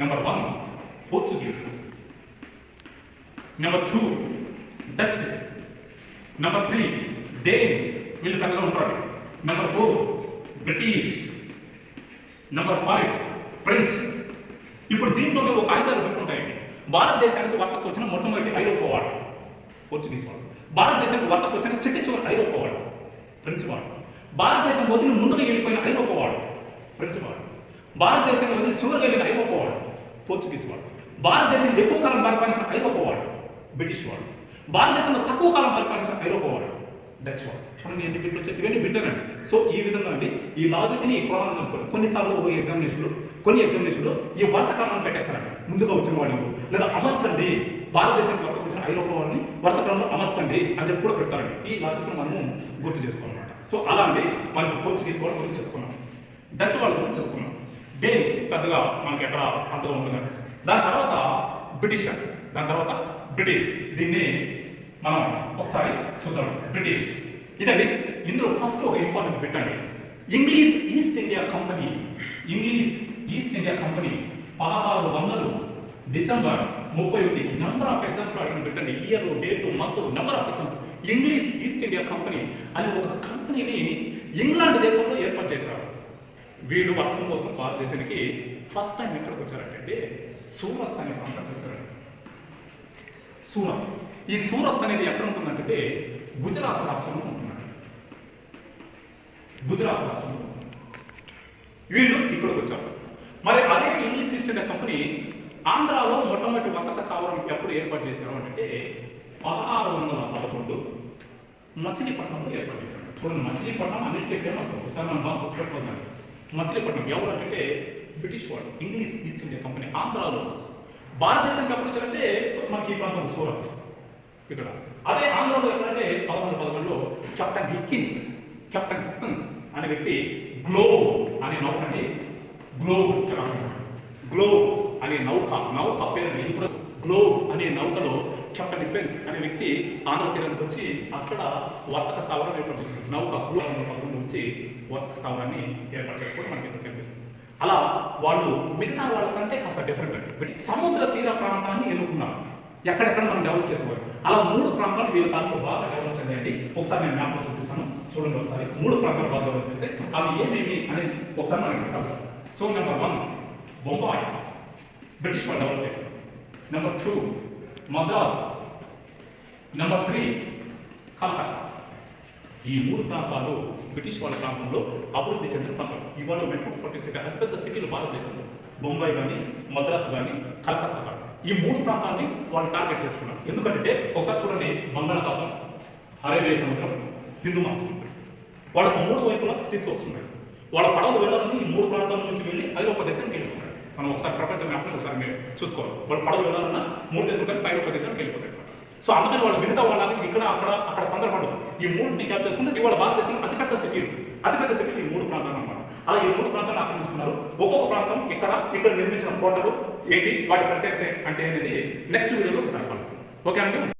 Number one Portuguese number two Dutch number three Danes వీళ్ళు పెద్దగా ఉంటారు. Number four British number five French ఇప్పుడు దీంట్లోనే ఒక ఆయుధాలు పెట్టుకుంటాయండి భారతదేశానికి వర్తకు వచ్చిన మొట్టమొదటి ఐరోపా వాడు పోర్చుగీస్ వాడు. భారతదేశానికి వర్తకు వచ్చిన చిట్ట చివరి ఐరోపా వాడు ఫ్రెంచ్ వాడు. భారతదేశం వదిలి ముందుకు వెళ్ళిపోయిన ఐరోపా వాడు ఫ్రెంచ్ వాడు. భారతదేశం వదిలి చివరికి వెళ్ళిన ఐరోపా వాడు పోర్చుగీస్ వాడు భారతదేశం ఎక్కువ కాలం పరిపాలించిన ఐరోపా వాడు బ్రిటిష్ వాడు భారతదేశంలో తక్కువ కాలం పరిపాలించిన ఐరోపా వాడు డచ్ వాడు. చూడండి ఎన్ని బిట్లు వచ్చాయి ఇవన్నీ బిట్టారండి సో ఈ విధంగా అండి ఈ లాజిక్ని క్రోనాలజీ అనుకోండి కొన్నిసార్లు ఒక ఎగ్జామినేషన్లో కొన్ని ఎగ్జామినేషన్లో ఈ వరుస క్రమాన్ని పెట్టేస్తారండి. ముందుగా వచ్చిన వాళ్ళు లేదా అమర్చండి. భారతదేశానికి కొత్త వచ్చిన ఐరోపా వాళ్ళని వరుస క్రమంలో అమర్చండి అని చెప్పి కూడా పెడతారండి. ఈ లాజిక్ను మనము గుర్తు చేసుకోవాలన్నమాట. సో అలా అండి మనకు పోర్చుగీస్ వాళ్ళ గురించి చెప్పుకున్నాం. డచ్ వాళ్ళ గురించి చెప్పుకున్నాం. డేన్స్ పెద్దగా మనకి ఎక్కడ అంతగా ఉంటుందండి. దాని తర్వాత బ్రిటిష్ దాని తర్వాత బ్రిటిష్. దీన్ని మనం ఒకసారి చూద్దాం. బ్రిటిష్. ఇదండి ఇందులో ఫస్ట్ ఒక ఇంపార్టెంట్ పెట్టండి English East India Company English East India Company పదహారు వందలు డిసెంబర్ ముప్పై ఒకటి నెంబర్ ఆఫ్ ఎగ్జామ్స్ అడిగిన పెట్టండి year date month number of exams English East India Company అనే ఒక కంపెనీని ఇంగ్లాండ్ దేశంలో ఏర్పాటు చేశారు. వీళ్ళు వర్తం కోసం భారతదేశానికి ఫస్ట్ టైం ఎక్కడికి వచ్చారంటే సూరత్ అనే ప్రాంతానికి వచ్చారండి సూరత్. ఈ సూరత్ అనేది ఎక్కడ ఉంటుందంటే గుజరాత్ రాష్ట్రంలో ఉంటుందండి గుజరాత్ రాష్ట్రంలో వీళ్ళు ఇక్కడికి వచ్చారు. మరి అదే ఇంగ్లీష్ ఈస్ట్ ఇండియా కంపెనీ ఆంధ్రాలో మొట్టమొదటి వర్తక స్థావరం ఎప్పుడు ఏర్పాటు చేశారు అంటే పదహారు వందల పదకొండు మచిలీపట్నంలో ఏర్పాటు చేశారు. చూడండి మచిలీపట్నం అన్నింటికీ ఫేమస్ ఒకసారి మనం బాగా గుర్తుపెట్టుకుందాం. మచిలీపట్నం ఎవరు అంటే బ్రిటిష్ వాళ్ళు ఇంగ్లీష్ ఈస్ట్ ఇండియా కంపెనీ ఆంధ్రాలో. భారతదేశానికి ఎప్పుడు మనకి ఈ ప్రాంతం సూరత్ ఇక్కడ. అదే ఆంధ్రలో ఎక్కడంటే పదకొండు పదకొండులో కెప్టెన్ హిక్కిన్స్ కెప్టెన్ హిక్కిన్స్ అనే వ్యక్తి గ్లోబ్ అనే నౌకని గ్లోబ్ గ్లోబ్ అనే నౌక నౌక పేరు ఇది కూడా గ్లోబ్ అనే నౌకలో కెప్టెన్ డిఫెన్స్ అనే వ్యక్తి ఆంధ్ర తీరానికి వచ్చి అక్కడ వర్తక స్థావరం ఏర్పాటు చేస్తుంది నౌక గ్లోబ్ అనే వచ్చి వర్తక స్థావరాన్ని ఏర్పాటు చేసుకోవడం మనకి ఇక్కడ కనిపిస్తుంది. అలా వాళ్ళు మిగతా వాళ్ళకంటే కాస్త డిఫరెంట్ అండి. సముద్ర తీర ప్రాంతాన్ని ఎన్నుకున్నారు. ఎక్కడెక్కడ మనం డెవలప్ చేసుకోవాలి అలా మూడు ప్రాంతాలు వీళ్ళ కాలంలో బాగా డెవలప్ అయ్యాయండి ఒకసారి నేను మ్యాప్లో చూపిస్తాను. చూడండి ఒకసారి. మూడు ప్రాంతాలు బాగా డెవలప్ చేస్తే అవి ఏమేమి అనేది ఒకసారి మనం so number one Bombay British వాళ్ళు డెవలప్ చేశారు. Number two Madras number three Calcutta ఈ మూడు ప్రాంతాలు బ్రిటిష్ వాళ్ళ ప్రాంతంలో అభివృద్ధి చెందిన ప్రాంతం. ఇవాళ మెట్రోపాలిటన్ సిటీ అతిపెద్ద సిటీలు భారతదేశంలో. బొంబాయి కానీ మద్రాస్ కానీ కలకత్తా కానీ ఈ మూడు ప్రాంతాన్ని వాళ్ళు టార్గెట్ చేసుకున్నారు. ఎందుకంటే ఒకసారి చూడండి బంగాళాఖాతం అరేబియా సముద్రం హిందూ మహాసముద్రం వాళ్ళకు మూడు వైపులా సీస్ వస్తున్నాయి. వాళ్ళ పడవలు వెళ్ళాలని ఈ మూడు ప్రాంతాల నుంచి వెళ్ళి ఐరోపా దేశానికి వెళ్ళిపోతారు మనం ఒకసారి ప్రపంచ మ్యాప్ని ఒకసారి మీరు చూసుకోవాలి. వాళ్ళు పడవలు వెళ్ళాలన్నా మూడు దేశం పైన ఒక దేశానికి వెళ్ళిపోతాయి సో అందుకని వాళ్ళు మిగతా వాళ్ళకి ఇక్కడ అక్కడ అక్కడ తొందరపడదు ఈ మూడుని క్యాప్ చేసుకుంటే ఇవాళ భారతదేశంలో అతిపెద్ద సిటీలు అతిపెద్ద సిటీలు ఈ మూడు ప్రాంతాలు అన్నమాట. అలా ఈ మూడు ప్రాంతాలను ఆక్రమించుకున్నారు ఒక్కొక్క ప్రాంతం ఇక్కడ ఇక్కడ నిర్మించిన కోటలు ఏంటి? వాటి ప్రత్యేకత అంటే అనేది నెక్స్ట్ వీడియోలో ఒకసారి ఓకే అండి?